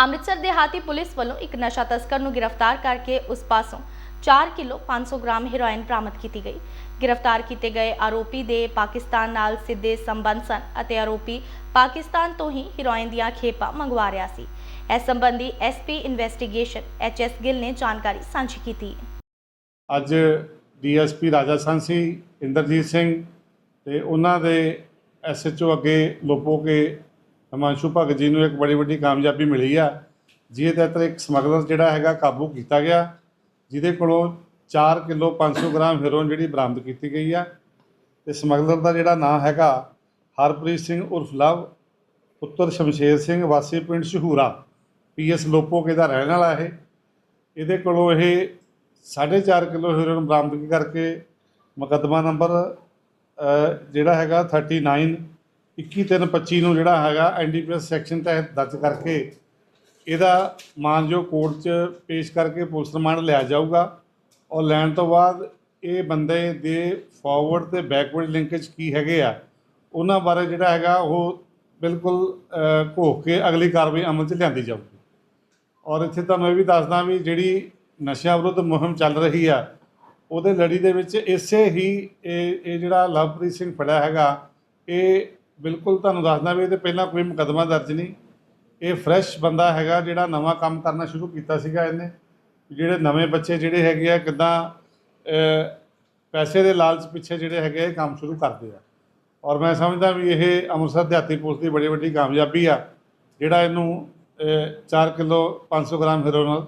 ਅੰਮ੍ਰਿਤਸਰ ਦੇਹਾਤੀ ਪੁਲਿਸ ਵੱਲੋਂ ਇੱਕ ਨਸ਼ਾ ਤਸਕਰ ਨੂੰ ਗ੍ਰਿਫਤਾਰ ਕਰਕੇ ਉਸ ਪਾਸੋਂ 4 ਕਿਲੋ 500 ਗ੍ਰਾਮ ਹੈਰੋਇਨ ਬਰਾਮਦ ਕੀਤੀ ਗਈ। ਗ੍ਰਿਫਤਾਰ ਕੀਤੇ ਗਏ ਆਰੋਪੀ ਦੇ ਪਾਕਿਸਤਾਨ ਨਾਲ ਸਿੱਧੇ ਸੰਬੰਧ ਸਨ ਅਤੇ ਆਰੋਪੀ ਪਾਕਿਸਤਾਨ ਤੋਂ ਹੀ ਹੈਰੋਇਨ ਦੀਆਂ ਖੇਪਾਂ ਮੰਗਵਾ ਰਿਹਾ ਸੀ। ਇਸ ਸੰਬੰਧੀ ਐਸਪੀ ਇਨਵੈਸਟੀਗੇਸ਼ਨ ਐਚਐਸ ਗਿੱਲ ਨੇ ਜਾਣਕਾਰੀ ਸਾਂਝੀ ਕੀਤੀ ਅੱਜ ਡੀਐਸਪੀ ਰਾਜਾ ਸਾਂਸੀ, ਇੰਦਰਜੀਤ ਸਿੰਘ ਤੇ ਉਹਨਾਂ ਦੇ ਐਸਐਚਓ ਅੱਗੇ ਲੋਪੋ ਕੇ ਹਿਮਾਂਸ਼ੂ ਭਗਤ ਜੀ ਨੂੰ ਇੱਕ ਬੜੀ ਵੱਡੀ ਕਾਮਯਾਬੀ ਮਿਲੀ ਆ। ਜਿਹਦੇ ਤਹਿਤ ਇੱਕ ਸਮਗਲਰ ਜਿਹੜਾ ਹੈਗਾ ਕਾਬੂ ਕੀਤਾ ਗਿਆ, ਜਿਹਦੇ ਕੋਲੋਂ 4 ਕਿਲੋ 500 ਗ੍ਰਾਮ ਹੈਰੋਇਨ ਜਿਹੜੀ ਬਰਾਮਦ ਕੀਤੀ ਗਈ ਆ। ਤੇ ਸਮਗਲਰ ਦਾ ਜਿਹੜਾ ਨਾਂ ਹੈਗਾ ਹਰਪ੍ਰੀਤ ਸਿੰਘ ਉਰਫ ਲਵ, ਪੁੱਤਰ ਸ਼ਮਸ਼ੇਰ ਸਿੰਘ, ਵਾਸੀ ਪਿੰਡ ਸ਼ਹੂਰਾ ਪੀਐਸ ਲੋਪੋਕੇ ਦਾ ਰਹਿਣ ਵਾਲਾ ਇਹ। ਇਹਦੇ ਕੋਲੋਂ ਇਹ 4.5 ਕਿਲੋ ਹੈਰੋਇਨ ਬਰਾਮਦ ਕਰਕੇ ਮੁਕੱਦਮਾ ਨੰਬਰ ਜਿਹੜਾ ਹੈਗਾ 39 21325 ਨੂੰ ਜਿਹੜਾ ਹੈਗਾ ਐਨਡੀਪੀਐਸ ਸੈਕਸ਼ਨ ਤਹਿਤ ਦਰਜ ਕਰਕੇ ਇਹਦਾ ਮਾਨਯੋਗ ਕੋਰਟ 'ਚ ਪੇਸ਼ ਕਰਕੇ ਪੁਲਿਸ ਰਿਮਾਂਡ ਲਿਆ ਜਾਊਗਾ। ਔਰ ਲੈਣ ਤੋਂ ਬਾਅਦ ਇਹ ਬੰਦੇ ਦੇ ਫਾਰਵਰਡ ਤੇ ਬੈਕਵਰਡ ਲਿੰਕੇਜ ਕੀ ਹੈਗੇ ਆ, ਉਹਨਾਂ ਬਾਰੇ ਜਿਹੜਾ ਹੈਗਾ ਉਹ ਬਿਲਕੁਲ ਘੋਖ ਕੇ ਅਗਲੀ ਕਾਰਵਾਈ ਅਮਲ 'ਚ ਲਿਆਂਦੀ ਜਾਊਗੀ। ਔਰ ਇੱਥੇ ਤੁਹਾਨੂੰ ਇਹ ਵੀ ਦੱਸਦਾ ਵੀ ਜਿਹੜੀ ਨਸ਼ਿਆਂ ਵਿਰੁੱਧ ਮੁਹਿੰਮ ਚੱਲ ਰਹੀ ਆ, ਉਹਦੇ ਲੜੀ ਦੇ ਵਿੱਚ ਇਸੇ ਹੀ ਇਹ ਇਹ ਜਿਹੜਾ ਲਵਪ੍ਰੀਤ ਸਿੰਘ ਫੜਿਆ ਹੈਗਾ, ਇਹ ਬਿਲਕੁਲ ਤੁਹਾਨੂੰ ਦੱਸਦਾ ਵੀ ਇਹਦੇ ਪਹਿਲਾਂ ਕੋਈ ਮੁਕੱਦਮਾ ਦਰਜ ਨਹੀਂ। ਇਹ ਫਰੈਸ਼ ਬੰਦਾ ਹੈਗਾ ਜਿਹੜਾ ਨਵਾਂ ਕੰਮ ਕਰਨਾ ਸ਼ੁਰੂ ਕੀਤਾ ਸੀਗਾ ਇਹਨੇ। ਜਿਹੜੇ ਨਵੇਂ ਬੱਚੇ ਜਿਹੜੇ ਹੈਗੇ ਆ ਕਿਦਾਂ ਪੈਸੇ ਦੇ ਲਾਲਚ ਪਿੱਛੇ ਜਿਹੜੇ ਹੈਗੇ ਆ, ਇਹ ਕੰਮ ਸ਼ੁਰੂ ਕਰਦੇ ਆ। ਔਰ ਮੈਂ ਸਮਝਦਾ ਵੀ ਇਹ ਅੰਮ੍ਰਿਤਸਰ ਦਿਹਾਤੀ ਪੁਲਿਸ ਦੀ ਬੜੀ ਵੱਡੀ ਕਾਮਯਾਬੀ ਆ ਜਿਹੜਾ ਇਹਨੂੰ 4 ਕਿਲੋ 500 ਗ੍ਰਾਮ ਹੈਰੋਇਨ ਨਾਲ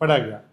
ਫੜਿਆ ਗਿਆ।